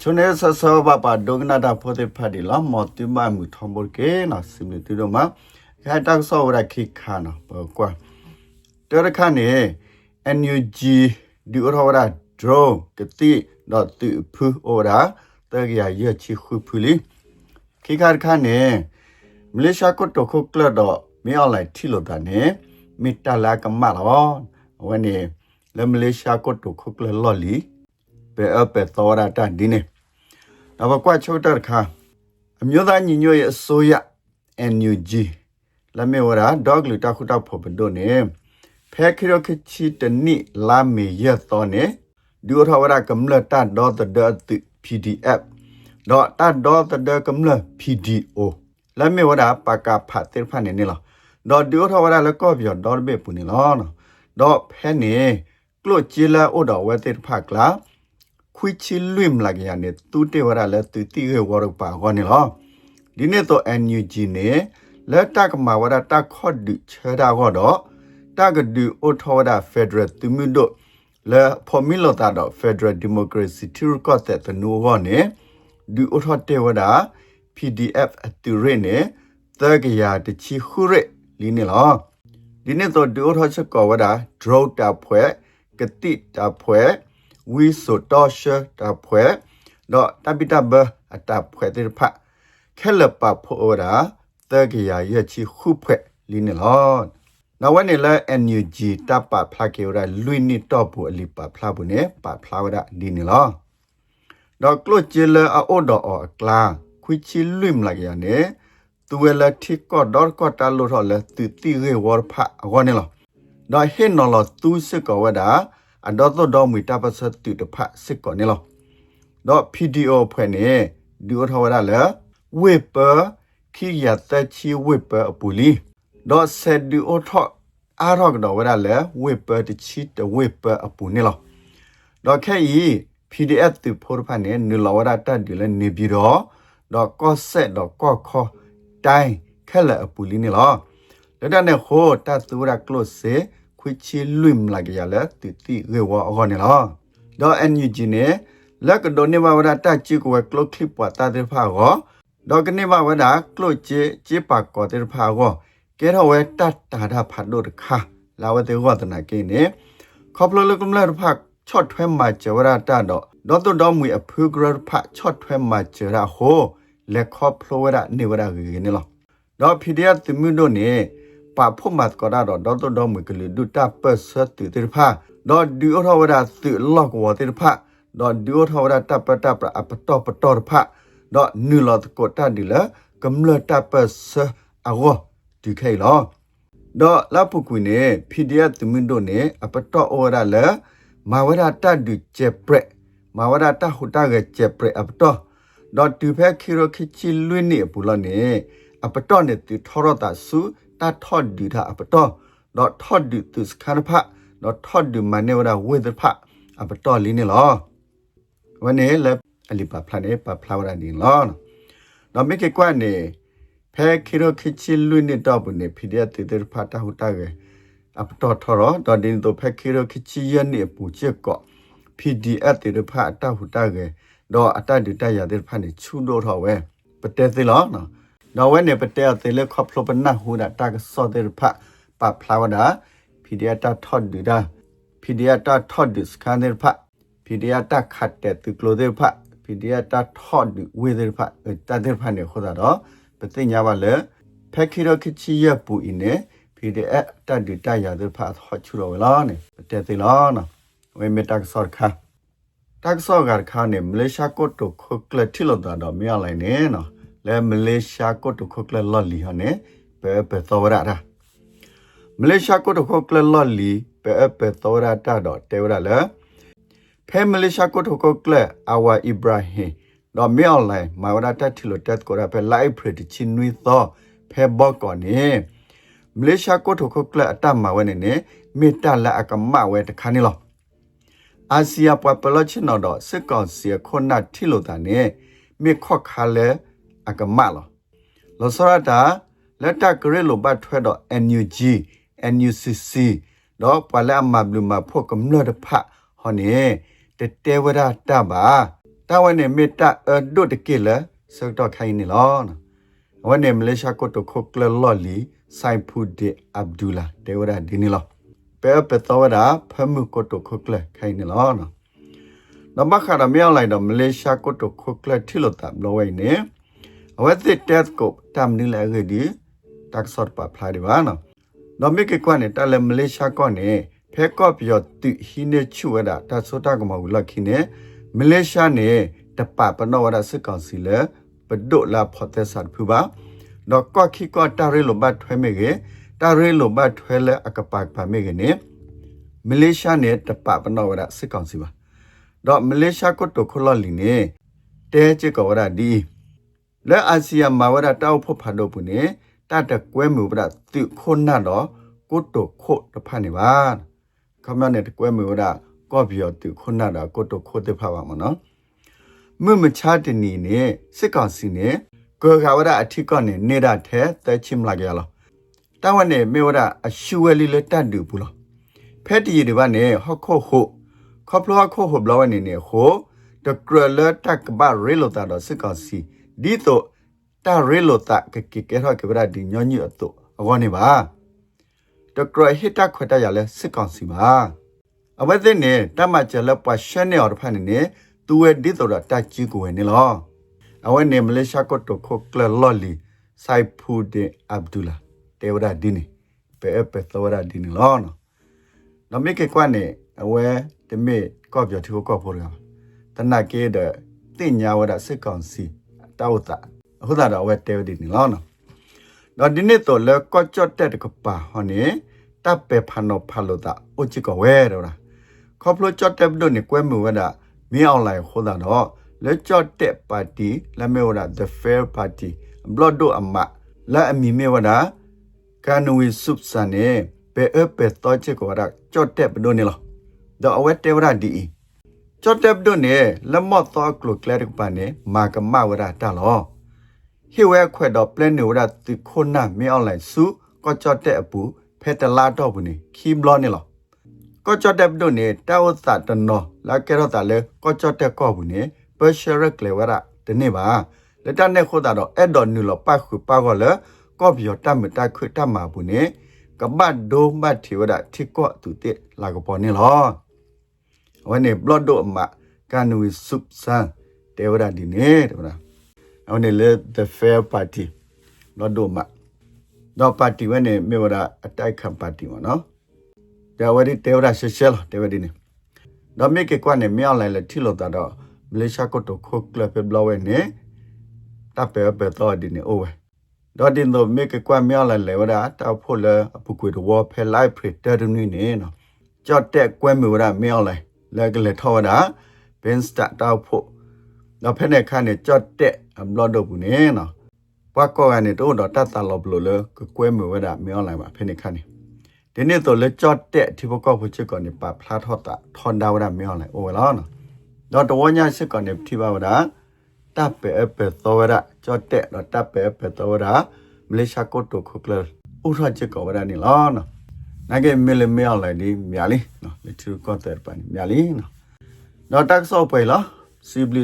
ချွန်းနေဆဆဘပါဒုကနာတာဖိုတေဖာဒီလာမောတိမမှုထံဘောကေနာစိမတီတော့မှာခိုင်တက်ဆောရခိခါနာဘောကွာတရခါနေ NUG ဒီအော်ရဒရိုကတိတော့တူဖူအော်ရာတကရရချီခုဖူလီခိခါခါနေမလေးရှားကိုတိုခုကလတော့မြေအွန်လိုင်းထီလို့တာနေမီတလာကမလာဝနေ ပဲအပတော်ရတာဒီနေတော့ဘကွာချိုတာခါအမျိုးသားညီညွတ်ရေးအစိုးရ NUG လာမေဝရာဒေါဂလူတာခုတာဖို့ဘဒိုနေဖဲခိရခချီတနိလာမေရတော့နေဒူထဝရကမ္လတာဒေါ်တဒတ် PDF ဒေါ်တာဒေါ်တဒကမ္လ PDO လာမေဝရာပကဖတ်တေဖာနေနေလားဒေါ်ဒူထဝရလကောပြောဒေါ်ဘေပူနေလားနော်ဒေါ်ဖဲနေကလုတ်ချီလာအိုတော်ဝဲတေဖာကလာ ခွိချီလွင်လာကြရနေတူတေဝရလဲတူတီဝရပါခေါနေလားဒီနေ့တော့ NUG နေလက်တကမာဝရတခော့ဒုချရာခေါ်တော့တကဒူအိုထောဒါဖက်ဒရယ်တူမီဒိုလဲဖော်မီလိုတာတော့ Federal Democracy တူကော့တဲ့တနူဝနေဒူအိုထောတေဝဒါ PDF အတူရနေတကရတချီခုရလီနေလားဒီနေ့တော့ဒူအိုထောချက်ကောဝဒါ draw တာဖွဲကတိတာဖွဲ ဝီဆိုတော့ရှတာဖွဲတော့တပိတဘအတာဖွဲတိဖတ်ခဲလပဖို့ရာတကရရဲ့ချီခုဖွဲလင်းလောနဝနေလ NUG တပဖလာကေရာလွိနီတော့ဘူးအလီပါဖလာဘူးနေပါဖလာရာဒီနီလောတော့ကလွတ်ချေလအိုဒေါ်အကလာခွိချီလွိမလာရနေသူဝဲလထိကော့ဒေါ်ကော့တာလို့ထော်လဲသူတိရေဝါဖာအခေါ်နေလောတော့ဟင်းနော်လသူစစ်ကောဝဲတာ အဒေါ်တော့မီတပ်ပစတူတဖစစ်ကောနေလားတော့ PDO ဖွဲ့နေဒီအထောဝဒါလဲဝေပခိယတချီဝေပအပူလီတော့ဆက်ဒီအိုထောအားရောကတော့ဝရလဲဝေပတချီတဝေပအပူနေလောတော့ခဲဤ PDF တူဖိုးဖာနေနလဝရတဒီလဲနေပြီးတော့တော့ကော့ဆက်တော့ကော့ခေါ်တိုင်းခဲလအပူလီနေလောလက်တနဲ့ဟိုတတူရကလော့စေ ခွချီလွိမလာကြရလဲတီတီရေဝအောနေလောတော့ NUG နေလက်ကဒိုနေဝရတချီကိုကလော့ခလစ်ပွားတာတဲ့ဖာကောဒေါကနေမဝဒကလုတ်ချေချေပါကောတဲ့ဖာကောကဲတော့ဝဲတတ်တာတာဖတ်လို့တခါလာဝတဲ့ဝဒနာကိနေခေါပလလကမလာဖတ်ချော့ထွဲမှာကျဝရတာတော့ဒေါ်တော်မူအဖူဂရဖတ်ချော့ထွဲမှာကျရဟိုလက်ခေါပလဝရနေဝရဂေနေလောတော့ဖီဒီယတ်တမှုတို့နေ ပါဖို့မတ်ကောတော့ဒေါ်တော်မူကလူဒူတာပတ်စတူတဲ့ဖာတော့ဒီအော်ဝရသူလော့ဝတဲ့ဖာတော့ဒီအော်ဝရတပ်ပတပ်ပအပတော့ပတော့ဖာတော့နူလော့ကိုတာဒီလာကမ္လတပ်ပစအဝဒီခဲလောတော့လပုကွေနေ PDF တမင်းတို့နေအပတော့ဩရလာမာဝရတဒုကျေပရက်မာဝရတဟူတာကကျေပရက်အပတော့တော့တူဖက်ခီရိုခီချီလွင်းနေပူလနေအပတော့နေတူထောရတာစု တထော့ဒီတာအပတော့တော့ထော့ဒီသူစခါဖတ်တော့ထော့ဒီမနေဝရဝေဒဖတ်အပတော့လင်းနေလောဝနေလက်အလီပါဖလာနေပါဖလာဝရနေလောတော့မိကေကွနေဖဲခိရခိချီလွနေတော့ဘူးနေဖီဒီယတေတေဖာတာဟူတာကေအပတော်ထော်တော့ဒင်းတော့ဖဲခိရခိချီယနေပူချက်ကော PDF တေတဖာတာဟူတာကေတော့အတတ်တူတက်ရတဲ့ဖာနေချူတော့ထော်ဝဲပတဲသေးလောနော် တော့ဝဲနေပတဲသေးလေခေါပလပနဟူတာတာကစောတဲ့ဖာပဖလာဝဒါ PDF တာထော်ဒူဒါ PDF တာထော်ဒစ်ကန်တဲ့ဖာ PDF တာခတ်တဲ့သူကလိုတဲ့ဖာ PDF တာထော်ဒူဝေတဲ့ဖာတာတဲ့ဖာနေခေါ်တာတော့ပသိညာပါလေဖက်ခိရခချီရပူအင်းနေ PDF တတ်ဒီတရတဲ့ဖတ်ဟောချူတော်လာနေတဲ့တိလာနော်ဝေမတက်ဆော့ခါတက်ဆော့ကခါနေမလေးရှားကိုတုခုကလတိလို့တော့မရလိုက်နေနော် လဲမလေးရှားကိုတုခုကလလော်လီဟနေပဲပဲသောရတာမလေးရှားကိုတုခုကလလော်လီပဲပဲသောရတာတော့တေဝရလဲဖဲမလေးရှားကိုတုခုကလအဝါအီဘရာဟင်တော့မြောက်လိုက်မာဝရတက်တီလိုတက်ကိုရဖဲလိုက်ဖရတီချင်းနွီသောဖဲဘော့ကောနေမလေးရှားကိုထိုခုကလအတမဝဲနေနေမေတ္တာလက်အကမဝဲတခါနေလောအာဆီယပွားပလချနော်တော့စစ်ကောင်စီခုနတီလိုတာနေမေခော့ခါလဲ အကမလောလောစရတာလက်တကရဲလိုဘတ်ထွဲတော့ NUG NUCC တော့ပလာမဘလူမဖို့ကမ္လတ်ဖဟောနေတတဲဝရတပါတတာဝန်နေမေတ္တာအဒုတ်တကိလစတော့ခိုင်းနေလောနော်ဝန်နေမလေးရှားကိုတိုခုကလလော်လီဆိုင်ဖူဒီအဗ်ဒူလာတေဝရာဒီနီလောပဲပတော်ရာဖမှုကိုတိုခုကလခိုင်းနေလောနော်နမခါရမြောင်းလိုက်တော့မလေးရှားကိုတိုခုကလထီလို့တပ်လောဝိနေ အဝတ်တဲ့တက်ကိုတမ်နီလာရဒီတက်ဆော့ပါဖလာဒီပါနော်နော်မိကေကွနဲ့တလည်းမလေးရှားကောနဲ့ဖဲကော့ပြောတူဟိနေချူဝဒတာဆိုတာကမဝလခိနေမလေးရှားနေတပပနောဝဒစကောင်စီလေပဒိုလာဖော်တဲ့ဆတ်ဖူပါတော့ကော့ခိကောတာရီလိုဘတ်ထွဲမေကေတာရီလိုဘတ်ထွဲလေအကပတ်ပါမေကေနေမလေးရှားနေတပပနောဝဒစကောင်စီပါတော့မလေးရှားကိုတိုခလလီနေတဲချေကဝဒဒီ လဲအာဆီယံမှာဝဒတောက်ဖို့ဖတ်တော့ဘူးနေတတကွဲမှုပဒသူခုနတော့ကိုတိုခို့တဖတ်နေပါခမနဲ့တကွဲမျိုးတာကော့ပြောတူခုနတာကိုတုခိုးတဲ့ဖပါမနော်မမချတနီနဲ့စစ်ကောင်စီနဲ့ကောခါဝရအထီကနေနေတာထဲတဲချိမလာကြလောတဝနဲ့မေဝရအရှူဝဲလီလက်တတ်တူဘူးလောဖက်တီဒီဘာနဲ့ဟခုတ်ဟုခေါပလောခုတ်ဟုဘလဝနေနေဟိုတကရလတကဘာရေလိုတာတော့စစ်ကောင်စီ ဒီတော့တာရေလိုတာကကကရကဘရာဒီညညအတော့အကောနေပါတကရဟိတခွတ်တရလဲစစ်ကောင်စီပါအဝဲတဲ့နဲ့တမကျလပရှန်နေော်ဖန်နေသူဝဲဒီတော်တာကြီးကိုနေလောအဝဲနေမလေးရှားကိုတိုခိုကလလော်လီဆိုင်ဖူဒင်အဗ်ဒူလာတေဝရာဒီနီပေအပေသောရာဒီနီလောနော်နမိကေကွာနေအဝဲတမေကော့ပြတူကော့ဖိုရတနကေတဲ့တင်ညာဝဒစစ်ကောင်စီ တောက်တာဟုတ်တာတော့ဝဲတေဝဒီနီလောနော်တော့ဒီနေ့တော့လေကော့ချော့တက်တကပါဟောနေတပ်ပဲဖန်တော့ဖလို့တာအိုချီကဝဲတော့လားခေါပလိုချော့တက်ဘလို့နေကွဲမှုဝဒမင်းအောင်လိုက်ဟောတာတော့လေချော့တက်ပါတီလက်မဲဝဒ the fair party ဘလော့ဒိုအမလာအမီမဲဝဒကန်ဝီဆုပ်စနေပဲအပဲတော့ချီကဝဒချော့တက်ဘလို့နေလောတော့အဝဲတဲဝဒဒီ ချော့တက်ဘလို့နေလမော့တော့ကလုကလက်ကပါနေမာကမဝဒတာလောဟိဝဲခွဲတော့ပလန်နိုရတိခုနာမေအွန်လိုင်းစုကောချတ်တဲ့အပူဖက်တလာတော့ဘူးနေခီဘလောနေလောကောချတ်တဲ့ဒိုနေတောက်သတနောလာကဲတော့တလေကောချတ်တဲ့ကောဘူးနေပရှရကလေဝရတနေ့ပါလက်တနဲ့ခိုးတာတော့အဲ့တော်နူလောပတ်ခုပါကောလေကောဘီယတမတခွတမဘူးနေကဘတ်ဒိုမတ်တီဝဒတိကောတူတဲ့လာကပေါ်နေလော ဝနေဘလော့ဒိုအမကန်ဝီဆုပ်ဆန်တေဝဒဒီနေတဲ့ဗျာအဝနေလေ the fair party တော့ဒိုမတော့ပါတီဝနေမေဝရအတိုက်ခံပါတီမနော်ဒါဝရီတေဝရရှရှယ်တေဝဒီနေတော့မေကေကွာနေမြောက်လိုက်လေထီလို့တာတော့မလေးရှားကိုတော့ခုတ်ကလပ်ဘလဝဲနေတပ်ပဲပဲတော့ဒီနေအိုဝဲတော့ဒီတော့မေကေကွာမြောက်လိုက်လေဝရတောက်ဖို့လေအပူကွေတော့ဖဲလိုက်ဖရတဲ့ဒနီနေနော်ကြော့တဲ့ကွဲမေဝရမြောက်လိုက် လေကလေထောတာဘင်းစတာတောက်ဖို့တော့ဖက်နဲ့ခါနဲ့ကြော့တဲ့အဘလော့တော့ဘူးနေနော်ဘွားကောကနေတော့တော့တတ်တာလို့ဘလို့လေကွဲမဝဲတာမြောင်းလိုက်ပါဖက်နဲ့ခါနေဒီနေ့တော့လေကြော့တဲ့ဒီဘကောဖို့ချစ်ကောနေပါဖလားထော့တာထွန်ဒါဝရမြောင်းလိုက်အိုလာနော်တော့တော့ညာစစ်ကောနေထိပါဝတာတပ်ပဲအပဲသောဝရကြော့တဲ့တော့တပ်ပဲအပဲသောဝရမလေးရှားကိုတိုခုကလဥထချစ်ကောဝရနေလားနော် နိုင်ကမဲလမြောင်းလိုက်ဒီမြာလီနော်လက်ထူကောတဲ့ပန်မြာလီနော်တော့တက်ဆော့ပွဲလားစီဘလီ